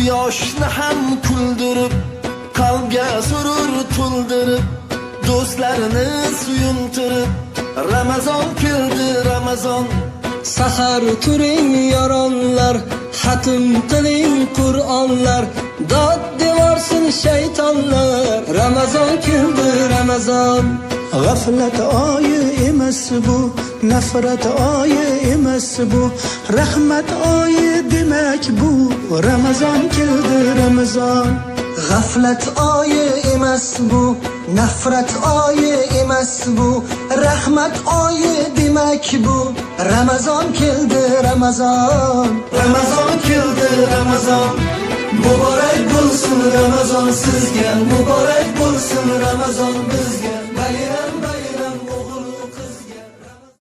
Quyoshni ham kuldirib qalbga surur to'ldirib do'stlarni suyuntirib Ramazon keldi Ramazon. Sahar turing yoronlar Xatm qiling Qur'onlar Dod devorsin shaytonlar. Ramazon keldi Ramazon. G'aflat oyi emas bu, nafrat oyi emas bu, rahmat oyi demak bu. Ramazon keldi Ramazon. G'aflat oyi emas bu Nafrat oyi emas bu Rahmat oyi demak bu Ramazon keldi Ramazon Ramazon keldi Ramazon Muborak bo'lsin Ramazon sizga Muborak bo'lsin Ramazon